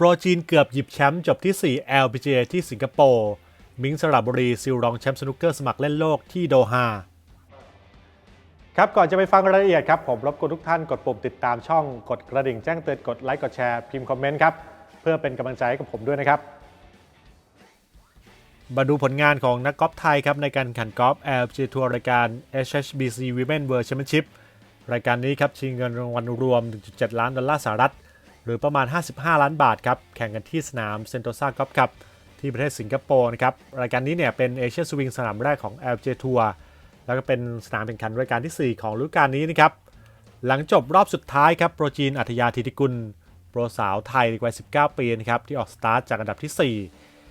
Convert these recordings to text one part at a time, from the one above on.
โปรจีนเกือบหยิบแชมป์จบที่ 4 LPGA ที่สิงคโปร์ มิงสระบุรีซิลรองแชมป์สนุกเกอร์สมัครเล่นโลกที่โดฮาครับก่อนจะไปฟังรายละเอียดครับผมรบกวนทุกท่านกดปุ่มติดตามช่องกดกระดิ่งแจ้งเตือนกดไลค์กดแชร์พิมพ์คอมเมนต์ครับเพื่อเป็นกำลังใจให้กับผมด้วยนะครับ มาดูผลงานของนักกอล์ฟไทยครับในการแข่งกอล์ฟ LPGA ทัวร์รายการ HSBC Women World Championship รายการนี้ครับชิงเงินรางวัลรวม 1.7 ล้านดอลลาร์สหรัฐ หรือประมาณ 55 ล้านบาทครับ แข่งกันที่สนามเซนโตซากอล์ฟครับที่ประเทศสิงคโปร์นะครับ รายการนี้เนี่ยเป็นเอเชียสวิงสนามแรกของ LPGA ทัวร์แล้วก็เป็นสนามแข่งขันรายการทีสี่ 4 ของฤดูกาลนี้นะครับ หลังจบรอบสุดท้ายครับ โปรจีนอัธยาธิติกุล โปรสาวไทยวัย 19 ปีนะครับ ที่ออกสตาร์ทจากอันดับที่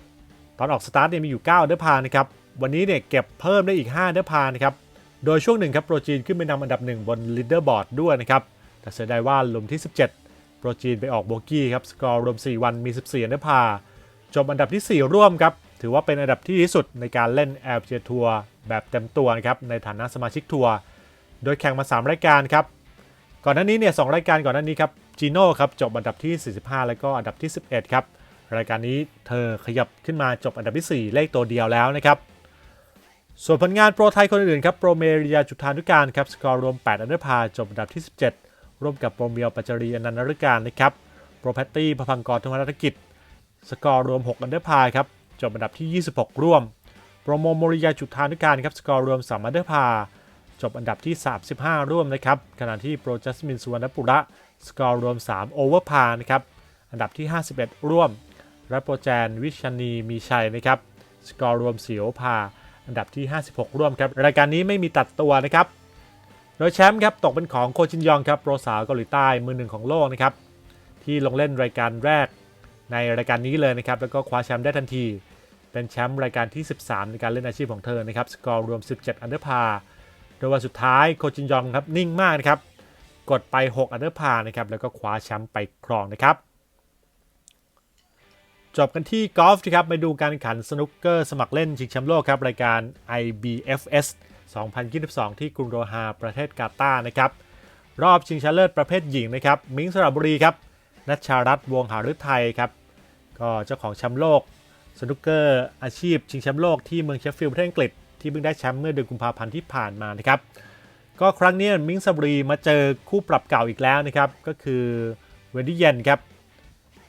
4 ตอนออกสตาร์ทเนี่ยมีอยู่ 9 เดอพานะครับ วันนี้เนี่ยเก็บเพิ่มได้อีก 5 เดอพานะครับ โดยช่วงหนึ่งครับโปรจีนขึ้นไปนำอันดับหนึ่งบนลีดเดอร์บอร์ดด้วยนะครับ แต่เสียดายว่าหลุมที่ 17 โปรจีนไปออกโบกี้ครับสกอร์รวม 4 วันมี 14อันดอร์พาจบอันดับที่ 4 ร่วมครับ ถือว่าเป็นอันดับที่ดีสุดในการเล่น LPGA ทัวร์แบบเต็มตัวนะครับในฐานะสมาชิกทัวร์โดยแข่งมา 3 รายการครับ ก่อนหน้านี้เนี่ยสรายการก่อนหน้านี้ครับจีโน่ครับจบอันดับที่ 45 แล้วก็อันดับที่ 11 ครับ รายการนี้เธอขยับขึ้นมาจบอันดับที่ 4 เลขตัวเดียวแล้วนะครับส่วนผลงานโปรไทยคนอื่นครับโปรเมริยาจุธานุการครับสกอร์รวม 8 อันดอร์พาจบอันดับที่ 17 ร่วมกับโปรเมียวปัจจารีอนันต์ฤการนะครับโปรแพตตี้พพังกรธรรมรัตกิจ สกอร์รวม 6 อันเดอร์พาครับจบอันดับที่ 26 ร่วม โปรโมโมริยาจุธานุการครับสกอร์รวม 3 อันเดอร์พาจบอันดับที่ 35 ร่วมนะครับขณะที่โปรจัสมินสุวรรณปุระสกอร์รวม 3 โอเวอร์พานะครับอันดับที่ 51 ร่วมและโปรแจนวิชานีมีชัยนะครับสกอร์รวม4โอเวอร์พาอันดับที่ 56 ร่วมครับรายการนี้ไม่มีตัดตัวนะครับ โดยแชมป์ครับตกเป็นของโคชินยองครับโปรสาวเกาหลีใต้มือหนึ่งของโลกนะครับที่ลงเล่นรายการแรกในรายการนี้เลยนะครับแล้วก็คว้าแชมป์ได้ทันที เป็นแชมป์รายการที่ 13 ในการเล่นอาชีพของเธอนะครับสกอร์รวม 17 อันเดอร์พาโดยวันสุดท้ายโคชินยองครับนิ่งมากนะครับกดไป 6 อันเดอร์พานะครับแล้วก็คว้าแชมป์ไปครองนะครับจบกันที่กอล์ฟนะครับไปดูการแข่งขันสนุกเกอร์สมัครเล่นชิงแชมป์โลกครับรายการ IBFS 2022 ที่กรุงโดฮาประเทศกาตาร์นะครับ รอบชิงชนะเลิศประเภทหญิงนะครับ มิงสระบุรีครับนัชชารัตน์วงหาฤทัยครับ ก็เจ้าของแชมป์โลกสนุกเกอร์อาชีพ ชิงแชมป์โลกที่เมืองเชฟฟิลด์ประเทศอังกฤษที่เพิ่งได้แชมป์เมื่อเดือนกุมภาพันธ์ที่ผ่านมานะครับ ก็ครั้งนี้มิงสระบุรีมาเจอคู่ปรับเก่าอีกแล้วนะครับ ก็คือเวนดี้เยนครับ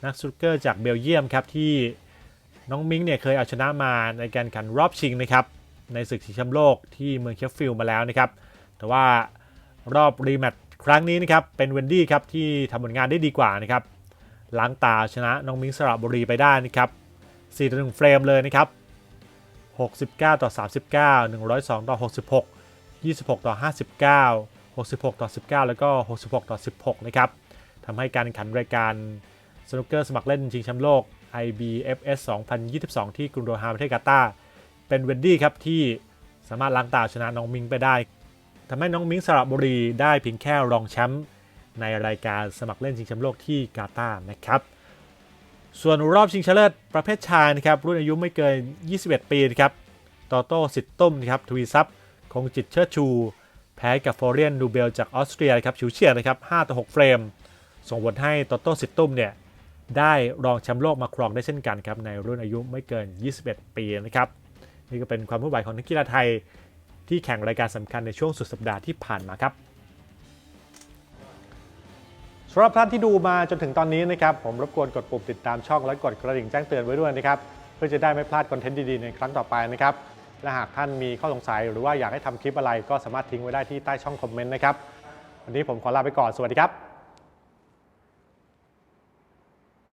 นักสนุกเกอร์จากเบลเยียมครับที่น้องมิงเนี่ยเคยเอาชนะมาในการแข่งรอบชิงนะครับ ในศึกชิงแชมป์โลกที่เมืองเชฟฟิลด์มาแล้วนะครับ แต่ว่ารอบรีแมตช์ครั้งนี้นะครับเป็นเวนดี้ครับที่ทำผลงานได้ดีกว่านะครับล้างตาชนะน้องมิงสระบุรีไปได้นะครับ4ต่อ1เฟรมเลยนะครับ 69 ต่อ 39 102 ต่อ 66 26 ต่อ 59 66 ต่อ 19 แล้วก็ 66 ต่อ 16 นะครับทำให้การแข่งขันรายการสนุกเกอร์สมัครเล่นชิงแชมป์โลก IBFS 2022 ที่กรุงโดฮาประเทศกาตาร์ เป็นเวนดี้ครับที่สามารถล้างตาชนะน้องมิงไปได้ทำให้น้องมิงสระบุรีได้เพียงแค่รองแชมป์ในรายการสมัครเล่นชิงแชมป์โลกที่กาตาร์นะครับ ส่วนรอบชิงชนะเลิศประเภทชายนะครับรุ่นอายุไม่เกิน 21 ปีนะครับโตโต้สิทธิ์ตุ้มนะครับทวีซับคงจิตเชิดชู แพ้กับฟอเรียนดูเบลจากออสเตรียนะครับฉิวเฉียดนะครับ5ต่อ6เฟรม ส่งผลให้โตโต้สิทธิ์ตุ้มเนี่ยได้รองแชมป์โลกมาครองได้เช่นกันครับในรุ่นอายุไม่เกิน 21 ปีนะครับ นี่ก็เป็นความเคลื่อนไหวของนักกีฬาไทยที่แข่งรายการสำคัญในช่วงสุดสัปดาห์ที่ผ่านมาครับสำหรับท่านที่ดูมาจนถึงตอนนี้นะครับผมรบกวนกดปุ่มติดตามช่องและกดกระดิ่งแจ้งเตือนไว้ด้วยนะครับเพื่อจะได้ไม่พลาดคอนเทนต์ดีๆในครั้งต่อไปนะครับและหากท่านมีข้อสงสัยหรือว่าอยากให้ทำคลิปอะไรก็สามารถทิ้งไว้ได้ที่ใต้ช่องคอมเมนต์นะครับวันนี้ผมขอลาไปก่อนสวัสดีครับ